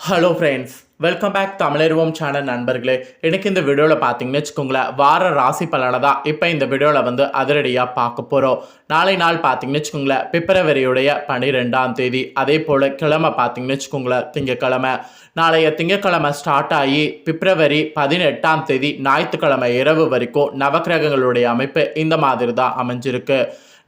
Hello friends welcome back தமிழருவோம் channel நண்பர்களே. எனக்கு இந்த வீடியோவில் பார்த்தீங்கன்னு வச்சுக்கோங்களேன் வார ராசி பலனை தான் இப்போ இந்த வீடியோவில் வந்து அதிரடியாக பார்க்க போகிறோம் நாளை நாள் பார்த்தீங்கன்னு வச்சுக்கோங்களேன் பிப்ரவரியுடைய பன்னிரெண்டாம் தேதி. அதே போல் கிழமை பார்த்தீங்கன்னு வச்சுக்கோங்களேன் திங்கக்கிழமை. நாளைய திங்கக்கிழமை ஸ்டார்ட் ஆகி பிப்ரவரி பதினெட்டாம் தேதி ஞாயிற்றுக்கிழமை இரவு வரைக்கும் நவக்கிரகங்களுடைய அமைப்பு இந்த மாதிரி தான் அமைஞ்சிருக்கு.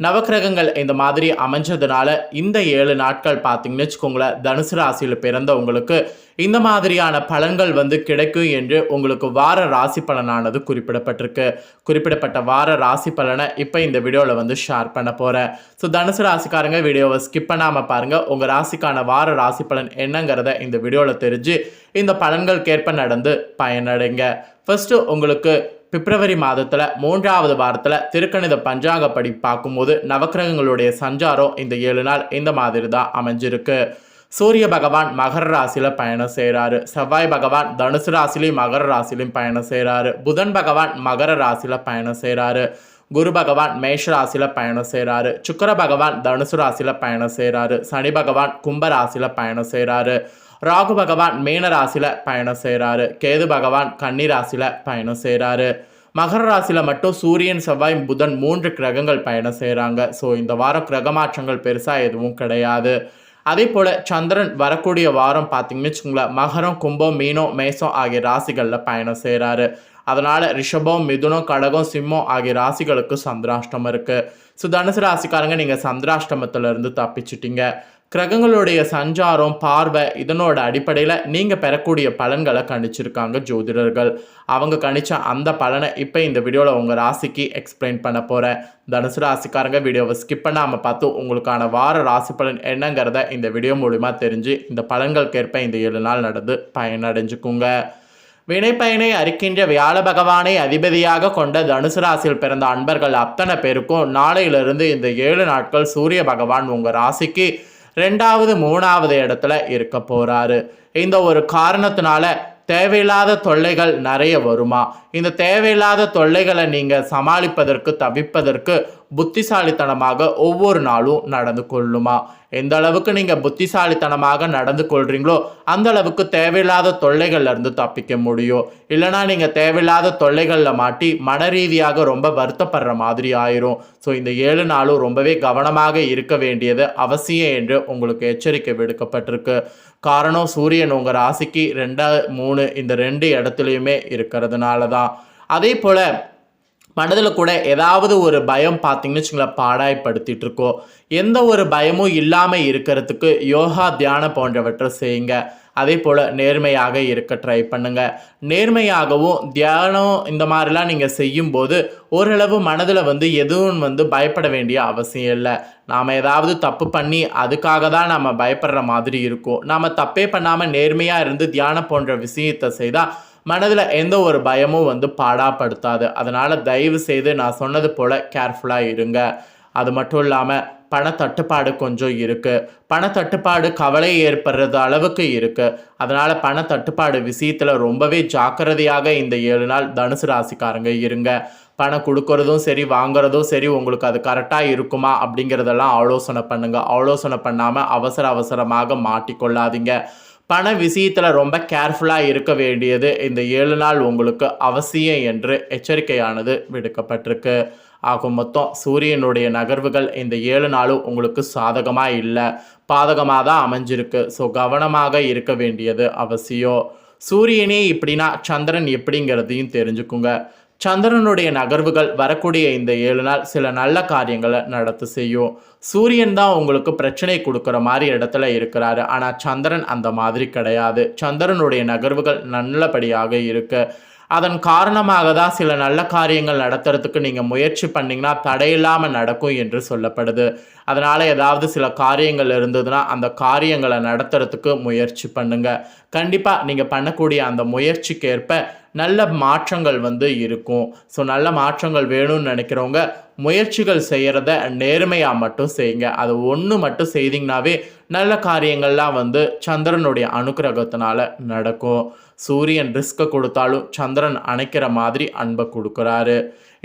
நவக்கிரகங்கள் இந்த மாதிரி அமைஞ்சதுனால இந்த ஏழு நாட்கள் பார்த்தீங்கன்னு வச்சுக்கோங்களேன் தனுசு ராசியில் பிறந்தவங்களுக்கு இந்த மாதிரியான பலன்கள் வந்து கிடைக்கும் என்று உங்களுக்கு வார ராசி பலனானது குறிப்பிடப்பட்டிருக்கு. குறிப்பிடப்பட்ட வார ராசி பலனை இப்போ இந்த வீடியோவில் வந்து ஷேர் பண்ண போகிறேன் ஸோ தனுசு ராசிக்காரங்க வீடியோவை ஸ்கிப் பண்ணாமல் பாருங்கள் உங்கள் ராசிக்கான வார ராசி பலன் என்னங்கிறத இந்த வீடியோவில் தெரிஞ்சு இந்த பலன்களுக்கேற்ப நடந்து பயனடைங்க. ஃபஸ்ட்டு உங்களுக்கு பிப்ரவரி மாதத்தில் மூன்றாவது வாரத்தில் திருக்கணித பஞ்சாங்கப்படி பார்க்கும்போது நவக்கிரகங்களுடைய சஞ்சாரம் இந்த ஏழு நாள் இந்த மாதிரி தான் அமைஞ்சிருக்கு. சூரிய பகவான் மகர ராசியில் பயணம் செய்கிறாரு செவ்வாய் பகவான் தனுசு ராசிலையும் மகர ராசிலையும் பயணம் செய்கிறாரு புதன் பகவான் மகர ராசியில் பயணம் செய்கிறாரு குரு பகவான் மேஷ ராசியில் பயணம் செய்கிறாரு சுக்கர பகவான் தனுசு ராசியில் பயணம் செய்கிறாரு சனி பகவான் கும்ப ராசியில் பயணம் செய்கிறாரு ராகு பகவான் மீன ராசியில் பயணம் செய்கிறாரு கேது பகவான் கன்னி ராசியில் பயணம் செய்கிறாரு மகர ராசியில் மட்டும் சூரியன் செவ்வாய் புதன் மூன்று கிரகங்கள் பயணம் செய்கிறாங்க ஸோ இந்த வாரம் கிரக மாற்றங்கள் பெருசாக எதுவும் கிடையாது. அதே போல் சந்திரன் வரக்கூடிய வாரம் பார்த்தீங்கன்னு வச்சுக்கோங்களேன் மகரம் கும்பம் மீனம் மேசம் ஆகிய ராசிகளில் பயணம் செய்கிறாரு அதனால் ரிஷபம் மிதுனம் கடகம் சிம்மம் ஆகிய ராசிகளுக்கு சந்திராஷ்டமம் இருக்குது ஸோ தனுசு ராசிக்காரங்க நீங்கள் சந்திராஷ்டமத்திலிருந்து தப்பிச்சிட்டீங்க. கிரகங்களுடைய சஞ்சாரம் பார்வை இதனோட அடிப்படையில் நீங்கள் பெறக்கூடிய பலன்களை கணிச்சிருக்காங்க ஜோதிடர்கள். அவங்க கணிச்ச அந்த பலனை இப்போ இந்த வீடியோவில் உங்கள் ராசிக்கு எக்ஸ்பிளைன் பண்ண போகிறேன் தனுசு ராசிக்காரங்க வீடியோவை ஸ்கிப் பண்ணாமல் பார்த்து உங்களுக்கான வார ராசி பலன் என்னங்கிறத இந்த வீடியோ மூலிமா தெரிஞ்சு இந்த பலன்களுக்கேற்ப இந்த ஏழு நாள் நடந்து பயனடைஞ்சுக்குங்க. வினைப்பயனை அறிக்கின்ற வியாழ பகவானை அதிபதியாக கொண்ட தனுசு ராசியில் பிறந்த அன்பர்கள் அத்தனை பேருக்கும் நாளையிலிருந்து இந்த ஏழு நாட்கள் சூரிய பகவான் உங்கள் ராசிக்கு ரெண்டாவது மூணாவது இடத்துல இருக்க போகிறாரு இந்த ஒரு காரணத்தினால தேவையில்லாத தொல்லைகள் நிறைய வருமா? இந்த தேவையில்லாத தொல்லைகளை நீங்கள் சமாளிப்பதற்கு தவிப்பதற்கு புத்திசாலித்தனமாக ஒவ்வொரு நாளும் நடந்து கொள்ளுமா? எந்த அளவுக்கு நீங்கள் புத்திசாலித்தனமாக நடந்து கொள்கிறீங்களோ அந்த அளவுக்கு தேவையில்லாத தொல்லைகள்லேருந்து தப்பிக்க முடியும். இல்லைனா நீங்கள் தேவையில்லாத தொல்லைகளில் மாட்டி மன ரீதியாக ரொம்ப வருத்தப்படுற மாதிரி ஆயிரும். ஸோ இந்த ஏழு நாளும் ரொம்பவே கவனமாக இருக்க வேண்டியது அவசியம் என்று உங்களுக்கு எச்சரிக்கை விடுக்கப்பட்டிருக்கு. காரணம் சூரியன் உங்கள் ராசிக்கு ரெண்டா மூணு இந்த ரெண்டு இடத்துலையுமே இருக்கிறதுனால தான் அதே போல் மனதில் கூட ஏதாவது ஒரு பயம் பார்த்தீங்கன்னு வச்சுங்களேன் பாடாய்ப்படுத்திட்டு இருக்கோம் எந்த ஒரு பயமும் இல்லாமல் இருக்கிறதுக்கு யோகா தியானம் போன்றவற்றை செய்யுங்க. அதே போல் நேர்மையாக இருக்க ட்ரை பண்ணுங்கள் நேர்மையாகவும் தியானம் இந்த மாதிரிலாம் நீங்கள் செய்யும்போது ஓரளவு மனதில் வந்து எதுவும் வந்து பயப்பட வேண்டிய அவசியம் இல்லை. நாம் ஏதாவது தப்பு பண்ணி அதுக்காக தான் நம்ம பயப்படுற மாதிரி இருக்கும். நாம் தப்பே பண்ணாமல் நேர்மையாக இருந்து தியானம் போன்ற விஷயத்தை செய்தால் மனதில் எந்த ஒரு பயமும் வந்து பாடாப்படுத்தாது. அதனால் தயவு செய்து நான் சொன்னது போல் கேர்ஃபுல்லாக இருங்க. அது மட்டும் இல்லாமல் பணத்தட்டுப்பாடு கொஞ்சம் இருக்குது பணத்தட்டுப்பாடு கவலை ஏற்படுறது அளவுக்கு இருக்குது அதனால் பணத்தட்டுப்பாடு விஷயத்தில் ரொம்பவே ஜாக்கிரதையாக இந்த ஏழு நாள் தனுசு ராசிக்காரங்க இருங்க. பணம் கொடுக்கறதும் சரி வாங்குறதும் சரி உங்களுக்கு அது கரெக்டாக இருக்குமா அப்படிங்கிறதெல்லாம் ஆலோசனை பண்ணுங்கள் ஆலோசனை பண்ணாமல் அவசர அவசரமாக மாட்டிக்கொள்ளாதீங்க. பண விஷயத்தில் ரொம்ப கேர்ஃபுல்லாக இருக்க வேண்டியது இந்த ஏழு நாள் உங்களுக்கு அவசியம் என்று எச்சரிக்கையானது விடுக்கப்பட்டிருக்கு. ஆகும் மொத்தம் சூரியனுடைய நகர்வுகள் இந்த ஏழு நாளும் உங்களுக்கு சாதகமாக இல்லை. பாதகமாக தான் அமைஞ்சிருக்கு. ஸோ கவனமாக இருக்க வேண்டியது அவசியம். சூரியனே இப்படின்னா சந்திரன் எப்படிங்கிறதையும் தெரிஞ்சுக்குங்க. சந்திரனுடைய நகர்வுகள் வரக்கூடிய இந்த ஏழு நாள் சில நல்ல காரியங்களை நடத்த செய்யும். சூரியன் தான் உங்களுக்கு பிரச்சனை கொடுக்குற மாதிரி இடத்துல இருக்கிறாரு. ஆனால் சந்திரன் அந்த மாதிரி கிடையாது. சந்திரனுடைய நகர்வுகள் நல்லபடியாக இருக்கு. அதன் காரணமாக தான் சில நல்ல காரியங்கள் நடத்துறதுக்கு நீங்கள் முயற்சி பண்ணிங்கன்னா தடையில்லாமல் நடக்கும் என்று சொல்லப்படுது. அதனால் ஏதாவது சில காரியங்கள் இருந்ததுன்னா அந்த காரியங்களை நடத்துறதுக்கு முயற்சி பண்ணுங்கள் கண்டிப்பாக நீங்கள் பண்ணக்கூடிய அந்த முயற்சிக்கேற்ப நல்ல மாற்றங்கள் வந்து இருக்கும். ஸோ நல்ல மாற்றங்கள் வேணும்னு நினைக்கிறவங்க முயற்சிகள் செய்கிறத நேர்மையாக மட்டும் செய்யுங்க. அது ஒன்று மட்டும் செய்திங்கனாவே நல்ல காரியங்கள்லாம் வந்து சந்திரனுடைய அனுக்கிரகத்தினால நடக்கும். சூரியன் ரிஸ்க்கை கொடுத்தாலும் சந்திரன் அணைக்கிற மாதிரி அன்பை கொடுக்குறாரு.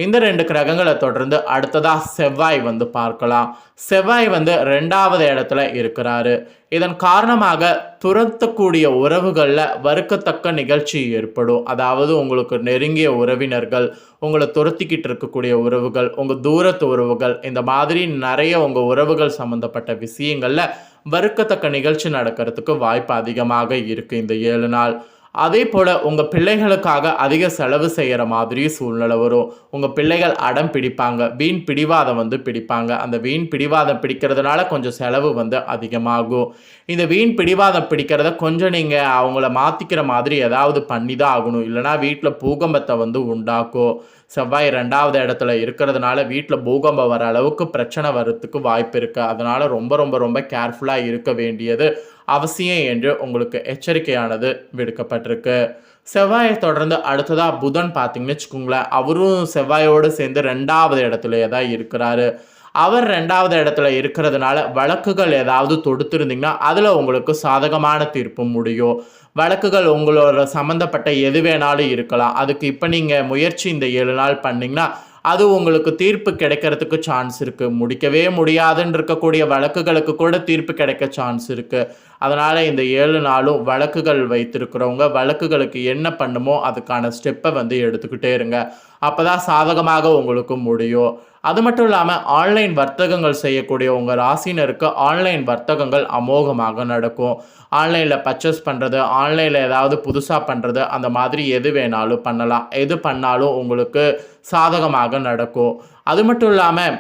இந்த ரெண்டு கிரகங்களை தொடர்ந்து அடுத்ததாக செவ்வாய் வந்து பார்க்கலாம். செவ்வாய் வந்து ரெண்டாவது இடத்துல இருக்கிறாரு. இதன் காரணமாக துரத்தக்கூடிய உறவுகளில் வறுக்கத்தக்க நிகழ்ச்சி ஏற்படும். அதாவது உங்களுக்கு நெருங்கிய உறவினர்கள் உங்களை துரத்திக்கிட்டு இருக்கக்கூடிய உறவுகள் உங்கள் தூரத்து உறவுகள் இந்த மாதிரி நிறைய உங்கள் உறவுகள் சம்மந்தப்பட்ட விஷயங்களில் வறுக்கத்தக்க நிகழ்ச்சி நடக்கிறதுக்கு வாய்ப்பு அதிகமாக இருக்குது இந்த ஏழு நாள். அதே போல் உங்கள் பிள்ளைகளுக்காக அதிக செலவு செய்கிற மாதிரி சூழ்நிலை வரும். உங்கள் பிள்ளைகள் அடம் பிடிப்பாங்க. வீண் பிடிவாதம் வந்து பிடிப்பாங்க. அந்த வீண் பிடிவாதம் பிடிக்கிறதுனால கொஞ்சம் செலவு வந்து அதிகமாகும். இந்த வீண் பிடிவாதம் பிடிக்கிறத கொஞ்சம் நீங்கள் அவங்கள மாற்றிக்கிற மாதிரி ஏதாவது பண்ணி தான் ஆகணும். இல்லைனா வீட்டில் பூகம்பத்தை வந்து உண்டாக்கும். செவ்வாய் ரெண்டாவது இடத்துல இருக்கிறதுனால வீட்டில் பூகம்பம் வர அளவுக்கு பிரச்சனை வர்றதுக்கு வாய்ப்பு இருக்குது அதனால் ரொம்ப ரொம்ப ரொம்ப கேர்ஃபுல்லாக இருக்க வேண்டியது அவசியம் என்று உங்களுக்கு எச்சரிக்கையானது விடுக்கப்பட்டிருக்கு. செவ்வாயை தொடர்ந்து அடுத்ததாக புதன் பார்த்தீங்கன்னு வச்சுக்கோங்களேன் அவரும் செவ்வாயோடு சேர்ந்து ரெண்டாவது இடத்துலையே தான் இருக்கிறாரு. அவர் ரெண்டாவது இடத்துல இருக்கிறதுனால வழக்குகள் ஏதாவது தொடுத்திருந்தீங்கன்னா அதில் உங்களுக்கு சாதகமான தீர்ப்பு முடியும். வழக்குகள் உங்களோட சம்மந்தப்பட்ட எது வேணாலும் இருக்கலாம். அதுக்கு இப்போ நீங்கள் முயற்சி இந்த ஏழு நாள் பண்ணிங்கன்னா அது உங்களுக்கு தீர்ப்பு கிடைக்கிறதுக்கு சான்ஸ் இருக்குது முடிக்கவே முடியாதுன்னு இருக்கக்கூடிய வழக்குகளுக்கு கூட தீர்ப்பு கிடைக்க சான்ஸ் இருக்குது அதனால் இந்த ஏழு நாளும் வழக்குகள் வைத்திருக்கிறவங்க வழக்குகளுக்கு என்ன பண்ணுமோ அதுக்கான ஸ்டெப்பை வந்து எடுத்துக்கிட்டே இருங்க. அப்போ தான் சாதகமாக உங்களுக்கு முடியும். அது மட்டும் இல்லாமல் ஆன்லைன் வர்த்தகங்கள் செய்யக்கூடிய உங்கள் ராசினருக்கு ஆன்லைன் வர்த்தகங்கள் அமோகமாக நடக்கும். ஆன்லைனில் பர்ச்சேஸ் பண்ணுறது ஆன்லைனில் ஏதாவது புதுசாக பண்ணுறது அந்த மாதிரி எது வேணாலும் பண்ணலாம். எது பண்ணாலும் உங்களுக்கு சாதகமாக நடக்கும். அது மட்டும் இல்லாமல்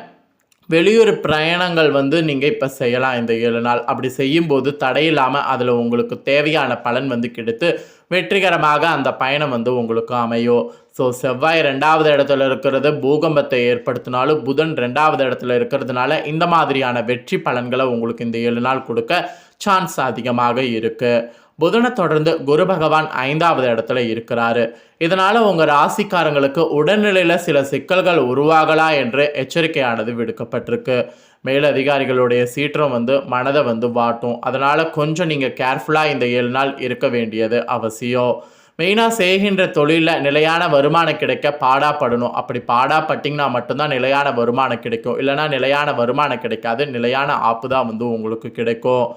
வெளியூர் பிரயாணங்கள் வந்து நீங்கள் இப்போ செய்யலாம் இந்த ஏழு நாள். அப்படி செய்யும்போது தடையில்லாமல் அதில் உங்களுக்கு தேவையான பலன் வந்து கிடைத்து வெற்றிகரமாக அந்த பயணம் வந்து உங்களுக்கு அமையும் ஸோ செவ்வாய் ரெண்டாவது இடத்துல இருக்கிறது பூகம்பத்தை ஏற்படுத்தினாலும் புதன் ரெண்டாவது இடத்துல இருக்கிறதுனால இந்த மாதிரியான வெற்றி பலன்களை உங்களுக்கு இந்த ஏழு நாள் கொடுக்க சான்ஸ் அதிகமாக இருக்குது புதனை தொடர்ந்து குரு பகவான் ஐந்தாவது இடத்துல இருக்கிறாரு. இதனால உங்க ராசிக்காரங்களுக்கு உடல்நிலையில சில சிக்கல்கள் உருவாகலாம் என்று எச்சரிக்கையானது விடுக்கப்பட்டிருக்கு. மேலதிகாரிகளுடைய சீற்றம் வந்து மனதை வந்து வாட்டும். அதனால கொஞ்சம் நீங்க கேர்ஃபுல்லா இந்த ஏழு நாள் இருக்க வேண்டியது அவசியம். மெயினாக செய்கின்ற தொழிலில் நிலையான வருமானம் கிடைக்க பாடாப்படணும். அப்படி பாடாப்பட்டிங்கன்னா மட்டும்தான் நிலையான வருமானம் கிடைக்கும். இல்லைனா நிலையான வருமானம் கிடைக்காது. நிலையான ஆப்பு தான் வந்து உங்களுக்கு கிடைக்கும்.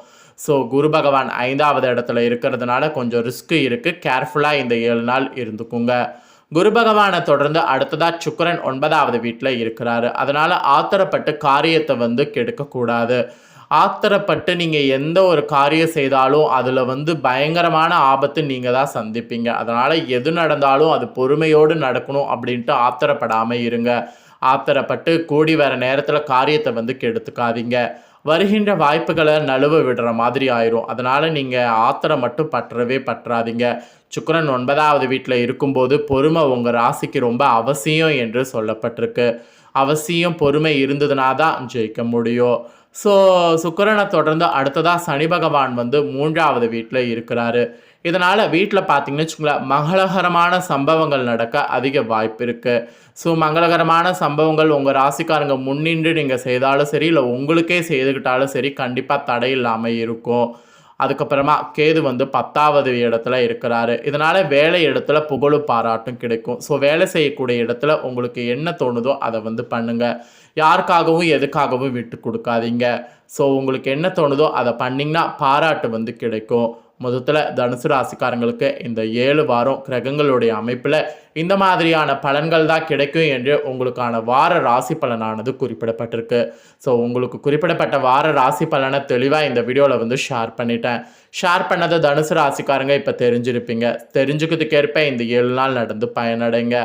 ஸோ குரு பகவான் ஐந்தாவது இடத்துல இருக்கிறதுனால கொஞ்சம் ரிஸ்க் இருக்குது கேர்ஃபுல்லாக இந்த ஏழு நாள் இருந்துக்குங்க. குரு பகவானை தொடர்ந்து அடுத்ததாக சுக்கரன் ஒன்பதாவது வீட்டில் இருக்கிறாரு. அதனால் ஆத்திரப்பட்டு காரியத்தை வந்து கெடுக்கக்கூடாது. ஆத்திரப்பட்டு நீங்கள் எந்த ஒரு காரியம் செய்தாலும் அதில் வந்து பயங்கரமான ஆபத்து நீங்கள் தான் சந்திப்பீங்க. அதனால் எது நடந்தாலும் அது பொறுமையோடு நடக்கணும் அப்படின்ட்டு ஆத்திரப்படாமல் இருங்க. ஆத்திரப்பட்டு கூடி வர நேரத்தில் காரியத்தை வந்து கெடுத்துக்காதீங்க. வருகின்ற வாய்ப்புகளை நழுவ விடுற மாதிரி ஆயிரும். அதனால் நீங்கள் ஆத்திரம் மட்டும் பற்றவே பற்றாதீங்க. சுக்கரன் ஒன்பதாவது வீட்டில் இருக்கும்போது பொறுமை உங்கள் ராசிக்கு ரொம்ப அவசியம் என்று சொல்லப்பட்டிருக்கு. அவசியம் பொறுமை இருந்ததுனா தான் ஜெயிக்க முடியும். ஸோ சுக்கிரனை தொடர்ந்து அடுத்ததாக சனி பகவான் வந்து மூன்றாவது வீட்டில் இருக்கிறாரு. இதனால் வீட்டில் பார்த்தீங்கன்னு வச்சுக்கோங்களேன் மங்களகரமான சம்பவங்கள் நடக்க அதிக வாய்ப்பு இருக்குது ஸோ மங்களகரமான சம்பவங்கள் உங்கள் ராசிக்காரங்க முன்னின்று நீங்கள் செய்தாலும் சரி இல்லை உங்களுக்கே செய்துக்கிட்டாலும் சரி கண்டிப்பாக தடை இல்லாமல் இருக்கும். அதுக்கப்புறமா கேது வந்து பத்தாவது இடத்துல இருக்கிறாரு. இதனால் வேலை இடத்துல புகழும் பாராட்டும் கிடைக்கும். ஸோ வேலை செய்யக்கூடிய இடத்துல உங்களுக்கு என்ன தோணுதோ அதை வந்து பண்ணுங்கள் யாருக்காகவும் எதுக்காகவும் விட்டு கொடுக்காதீங்க. ஸோ உங்களுக்கு என்ன தோணுதோ அதை பண்ணிங்கன்னா பாராட்டு வந்து கிடைக்கும். மொத்தத்தில் தனுசு ராசிக்காரங்களுக்கு இந்த ஏழு வாரம் கிரகங்களுடைய அமைப்பில் இந்த மாதிரியான பலன்கள் தான் கிடைக்கும் என்று உங்களுக்கான வார ராசி பலனானது குறிப்பிடப்பட்டிருக்கு. ஸோ உங்களுக்கு குறிப்பிடப்பட்ட வார ராசி பலனை தெளிவாக இந்த வீடியோவில் வந்து ஷேர் பண்ணிட்டேன். ஷேர் பண்ணதை தனுசு ராசிக்காரங்க இப்போ தெரிஞ்சிருப்பீங்க. தெரிஞ்சுக்கிறதுக்கேற்ப இந்த ஏழு நாள் நடந்து பயனடைங்க.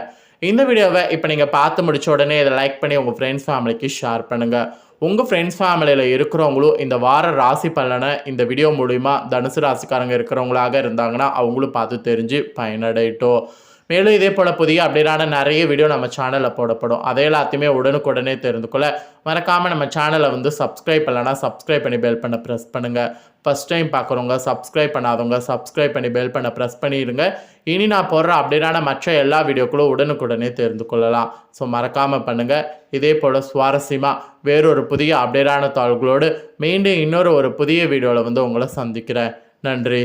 இந்த வீடியோவை இப்போ நீங்கள் பார்த்து முடிச்ச உடனே இதை லைக் பண்ணி உங்கள் ஃப்ரெண்ட்ஸ் ஃபேமிலிக்கு ஷேர் பண்ணுங்கள் உங்கள் ஃப்ரெண்ட்ஸ் ஃபேமிலியில் இருக்கிறவங்களும் இந்த வார ராசி பலனை இந்த வீடியோ மூலிமா தனுசு ராசிக்காரங்க இருக்கிறவங்களாக இருந்தாங்கன்னா அவங்களும் பார்த்து தெரிஞ்சு பயனடையட்டும். மேலும் இதே போல் புதிய அப்டேட்டான நிறைய வீடியோ நம்ம சேனலில் போடப்படும். அதை எல்லாத்தையுமே உடனுக்குடனே தெரிந்து கொள்ள மறக்காமல் நம்ம சேனலை வந்து சப்ஸ்கிரைப் பண்ணலன்னா சப்ஸ்கிரைப் பண்ணி பெல் பண்ண ப்ரெஸ் பண்ணுங்கள் ஃபஸ்ட் டைம் பார்க்குறவங்க சப்ஸ்கிரைப் பண்ணாதவங்க சப்ஸ்கிரைப் பண்ணி பெல் பண்ண ப்ரெஸ் பண்ணிடுங்க. இனி நான் போடுற அப்டேட்டான மற்ற எல்லா வீடியோக்களும் உடனுக்குடனே தெரிந்து கொள்ளலாம். ஸோ மறக்காமல் பண்ணுங்கள் இதே போல் சுவாரஸ்யமாக வேறொரு புதிய அப்டேட்டான தாள்களோடு மீண்டும் இன்னொரு ஒரு புதிய வீடியோவில் வந்து உங்களை சந்திக்கிறேன். நன்றி.